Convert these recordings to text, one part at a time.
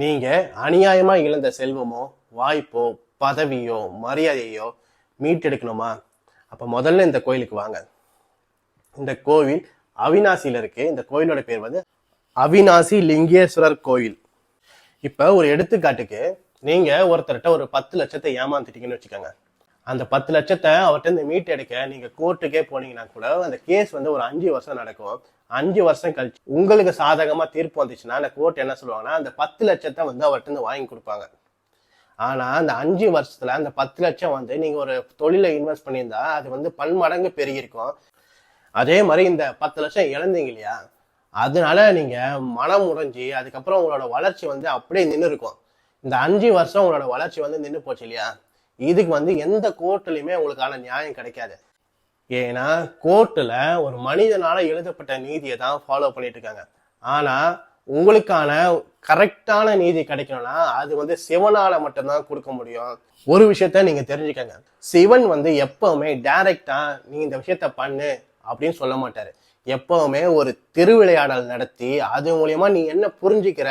நீங்கள் அநியாயமாக இழந்த செல்வமோ வாய்ப்போ பதவியோ மரியாதையோ மீட்டெடுக்கணுமா? அப்போ முதல்ல இந்த கோயிலுக்கு வாங்க. இந்த கோவில் அவினாசியில் இருக்கு. இந்த கோயிலோட பேர் வந்து அவினாசி லிங்கேஸ்வரர் கோயில் இப்போ ஒரு எடுத்துக்காட்டுக்கு நீங்கள் ஒருத்தர்கிட்ட ஒரு பத்து லட்சத்தை ஏமாந்துட்டீங்கன்னு வச்சுக்கோங்க. அந்த பத்து லட்சத்தை அவர்கிட்ட இந்த மீட் எடுக்க கோர்ட்டுக்கே போனீங்கன்னா கூட அந்த கேஸ் வந்து ஒரு அஞ்சு வருஷம் நடக்கும். அஞ்சு வருஷம் கழிச்சு உங்களுக்கு சாதகமா தீர்ப்பு வந்துச்சுன்னா அந்த கோர்ட் என்ன சொல்லுவாங்கன்னா அந்த பத்து லட்சத்தை வந்து அவர்கிட்ட இருந்து வாங்கி கொடுப்பாங்க. ஆனா அந்த அஞ்சு வருஷத்துல அந்த பத்து லட்சம் வந்து நீங்க ஒரு தொழில இன்வெஸ்ட் பண்ணியிருந்தா அது வந்து பன்மடங்கு பெருகிருக்கும் அதே மாதிரி இந்த பத்து லட்சம் இழந்தீங்க இல்லையா? அதனால நீங்க மனம் உடைஞ்சி அதுக்கப்புறம் உங்களோட வளர்ச்சி வந்து அப்படியே நின்று இருக்கும் இந்த அஞ்சு வருஷம் உங்களோட வளர்ச்சி வந்து நின்று போச்சு இல்லையா? இதுக்கு வந்து எந்த கோர்ட்லையுமே உங்களுக்கான நியாயம் கிடைக்காது. ஏன்னா கோர்ட்டில் ஒரு மனிதனால் எழுதப்பட்ட நீதியை தான் ஃபாலோ பண்ணிட்டு இருக்காங்க ஆனால் உங்களுக்கான கரெக்டான நீதி கிடைக்கணும்னா அது வந்து சிவனால மட்டும்தான் கொடுக்க முடியும். ஒரு விஷயத்த நீங்க தெரிஞ்சுக்கங்க. சிவன் வந்து எப்பவுமே டைரக்டா நீ இந்த விஷயத்த பண்ணு அப்படின்னு சொல்ல மாட்டாரு. எப்பவுமே ஒரு திருவிளையாடல் நடத்தி அது மூலியமா நீ என்ன புரிஞ்சுக்கிற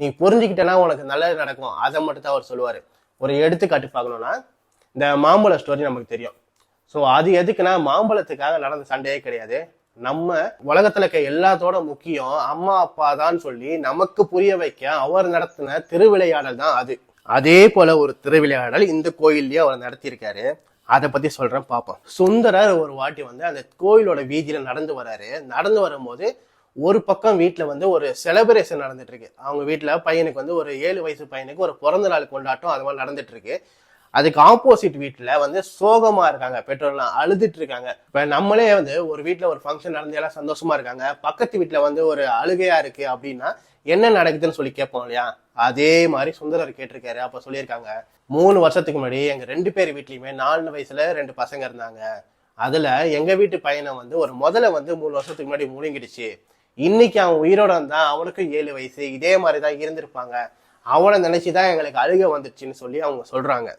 நீ புரிஞ்சுக்கிட்டனா உனக்கு நல்லது நடக்கும் அதை மட்டும் தான் அவர் சொல்லுவார். ஒரு எடுத்துக்காட்டு பார்க்கணும்னா இந்த மாம்பழ ஸ்டோரி நமக்கு தெரியும். ஸோ அது எதுக்குன்னா மாம்பழத்துக்காக நடந்த சண்டையே கிடையாது. நம்ம உலகத்துல இருக்க எல்லாத்தோட முக்கியம் அம்மா அப்பா தான் சொல்லி நமக்கு புரிய வைக்க அவர் நடத்தின திருவிளையாடல் தான் அது. அதே போல ஒரு திருவிளையாடல் இந்த கோயில்லயே அவர் நடத்தியிருக்காரு. அதை பத்தி சொல்றேன் பார்ப்போம். சுந்தரர் ஒரு வாட்டி வந்து அந்த கோயிலோட வீதியில நடந்து வராரு. நடந்து வரும்போது ஒரு பக்கம் வீட்டில் வந்து ஒரு செலிப்ரேஷன் நடந்துட்டு இருக்கு. அவங்க வீட்டில் பையனுக்கு வந்து ஒரு ஏழு வயசு பையனுக்கு ஒரு பிறந்த நாள் கொண்டாட்டம் அது மாதிரி நடந்துட்டு இருக்கு. அதுக்கு ஆப்போசிட் வீட்டில் வந்து சோகமாக இருக்காங்க. பெற்றோர்லாம் அழுதுட்டு இருக்காங்க. இப்போ நம்மளே வந்து ஒரு வீட்டில் ஒரு ஃபங்க்ஷன் நடந்து எல்லாம் சந்தோஷமாக இருக்காங்க. பக்கத்து வீட்டில் வந்து ஒரு அழுகையாக இருக்குது அப்படின்னா என்ன நடக்குதுன்னு சொல்லி கேட்போம் இல்லையா? அதே மாதிரி சுந்தரர் கேட்டிருக்காரு. அப்போ சொல்லியிருக்காங்க மூணு வருஷத்துக்கு முன்னாடி எங்கள் ரெண்டு பேர் வீட்லேயுமே நாலு வயசில் ரெண்டு பசங்க இருந்தாங்க. அதில் எங்கள் வீட்டு பையனை வந்து ஒரு முதல்ல வந்து மூணு வருஷத்துக்கு முன்னாடி முழுங்கிடுச்சு. இன்னைக்கு அவன் உயிரோட இருந்தால் அவனுக்கும் ஏழு வயசு. இதே மாதிரி தான் இருந்திருப்பாங்க. அவனை நினைச்சுதான் எங்களுக்கு அழுக வந்துச்சுன்னு சொல்லி அவங்க சொல்கிறாங்க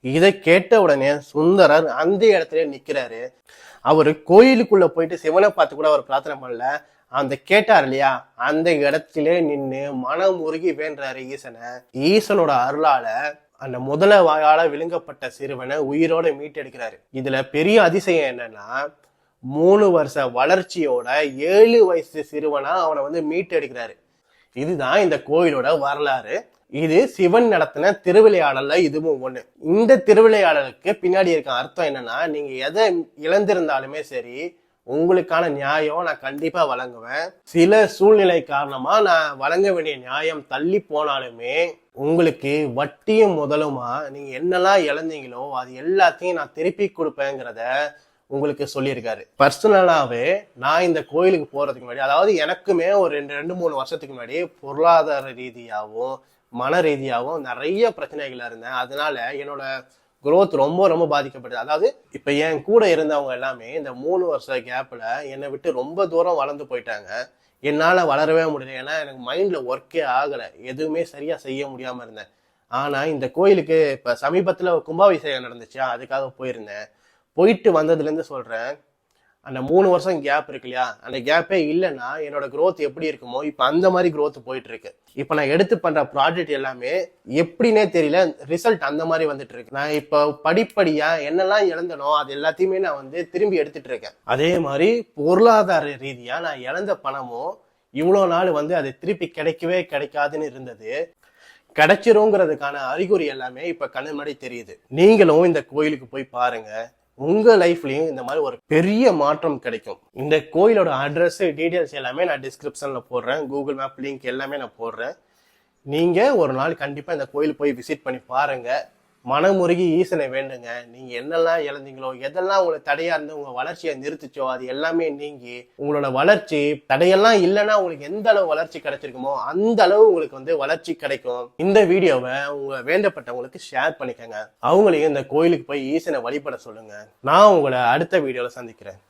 இதை கேட்ட உடனே சுந்தரர் அந்த இடத்துல நிக்கிறாரு. அவர் கோயிலுக்குள்ள போயிட்டு சிவனை பார்த்து கூட அவர் பிரார்த்தனை பண்ணல. அந்த கேட்டார் இல்லையா? அந்த இடத்திலே நின்று மனம் உருகி வேண்டாரு ஈசனை. ஈசனோட அருளால அந்த முதல வாயால விழுங்கப்பட்ட சிறுவனை உயிரோட மீட்டெடுக்கிறாரு. இதுல பெரிய அதிசயம் என்னன்னா மூணு வருஷ வளர்ச்சியோட ஏழு வயசு சிறுவனா அவனை வந்து மீட்டெடுக்கிறாரு. இதுதான் இந்த கோயிலோட வரலாறு. இது சிவன் நடத்தின திருவிளையாடல்ல இதுவும் ஒண்ணு. இந்த திருவிளையாடலுக்கு பின்னாடி இருக்க அர்த்தம் என்னன்னா நீங்க எதை இழந்திருந்தாலுமே சரி உங்களுக்கான நியாயம் நான் கண்டிப்பா வழங்குவேன். சில சூழ்நிலை காரணமா நான் வழங்க வேண்டிய நியாயம் தள்ளி போனாலுமே உங்களுக்கு வட்டியும் முதலுமா நீங்க என்னெல்லாம் இழந்தீங்களோ அது எல்லாத்தையும் நான் திருப்பி கொடுப்பேங்கிறத உங்களுக்கு சொல்லியிருக்காரு. பர்சனலாகவே நான் இந்த கோயிலுக்கு போகிறதுக்கு முன்னாடி அதாவது எனக்குமே ஒரு ரெண்டு ரெண்டு மூணு வருஷத்துக்கு முன்னாடி பொருளாதார ரீதியாகவும் மன ரீதியாகவும் நிறைய பிரச்சனைகள் இருந்தேன். அதனால என்னோட குரோத் ரொம்ப ரொம்ப பாதிக்கப்பட்டது. அதாவது இப்ப என் கூட இருந்தவங்க எல்லாமே இந்த மூணு வருஷ கேப்ல என்னை விட்டு ரொம்ப தூரம் வளர்ந்து போயிட்டாங்க. என்னால வளரவே முடியல. ஏன்னா எனக்கு மைண்ட்ல ஒர்க்கே ஆகல. எதுவுமே சரியா செய்ய முடியாம இருந்தேன். ஆனா இந்த கோயிலுக்கு இப்ப சமீபத்துல கும்பாபிஷேகம் நடந்துச்சு. அதுக்காக போயிருந்தேன். போயிட்டு வந்ததுல இருந்து சொல்றேன். அந்த மூணு வருஷம் கேப் இருக்கு இல்லையா? அந்த கேப்பே இல்லைன்னா என்னோட க்ரோத் எப்படி இருக்குமோ இப்போ அந்த மாதிரி க்ரோத் போயிட்டு இருக்கு இப்போ நான் எடுத்து பண்ற ப்ராஜெக்ட் எல்லாமே எப்படின்னே தெரியல ரிசல்ட் அந்த மாதிரி வந்துட்டு இருக்கு நான் இப்போ படிப்படியா என்னெல்லாம் இழந்தனோ அது எல்லாத்தையுமே நான் வந்து திரும்பி எடுத்துட்டு இருக்கேன் அதே மாதிரி பொருளாதார ரீதியா நான் இழந்த பணமும் இவ்வளோ நாள் வந்து அது திருப்பி கிடைக்கவே கிடைக்காதுன்னு இருந்தது. கிடைச்சிருங்கிறதுக்கான அறிகுறி எல்லாமே இப்போ கண்ணு முன்னாடி தெரியுது. நீங்களும் இந்த கோயிலுக்கு போய் பாருங்க. உங்க லைஃப்லயும் இந்த மாதிரி ஒரு பெரிய மாற்றம் கிடைக்கும். இந்த கோயிலோட அட்ரஸ் டீடைல்ஸ் எல்லாமே நான் டிஸ்கிரிப்ஷன்ல போடுறேன். கூகுள் மேப் லிங்க் எல்லாமே நான் போடுறேன். நீங்க ஒரு நாள் கண்டிப்பா இந்த கோயில் போய் விசிட் பண்ணி பாருங்க. மனமுருகி ஈசனை வேண்டுங்க. நீங்கள் என்னெல்லாம் இழந்தீங்களோ எதெல்லாம் உங்களை தடையாக இருந்து உங்கள் வளர்ச்சியை நிறுத்துச்சோ அது எல்லாமே நீங்கி உங்களோட வளர்ச்சி தடையெல்லாம் இல்லைன்னா உங்களுக்கு எந்த அளவு வளர்ச்சி கிடைச்சிருக்குமோ அந்த அளவு உங்களுக்கு வந்து வளர்ச்சி கிடைக்கும். இந்த வீடியோவை உங்கள் வேண்டப்பட்டவங்களுக்கு ஷேர் பண்ணிக்கங்க. அவங்களையும் இந்த கோயிலுக்கு போய் ஈசனை வழிபட சொல்லுங்க. நான் உங்களை அடுத்த வீடியோவில் சந்திக்கிறேன்.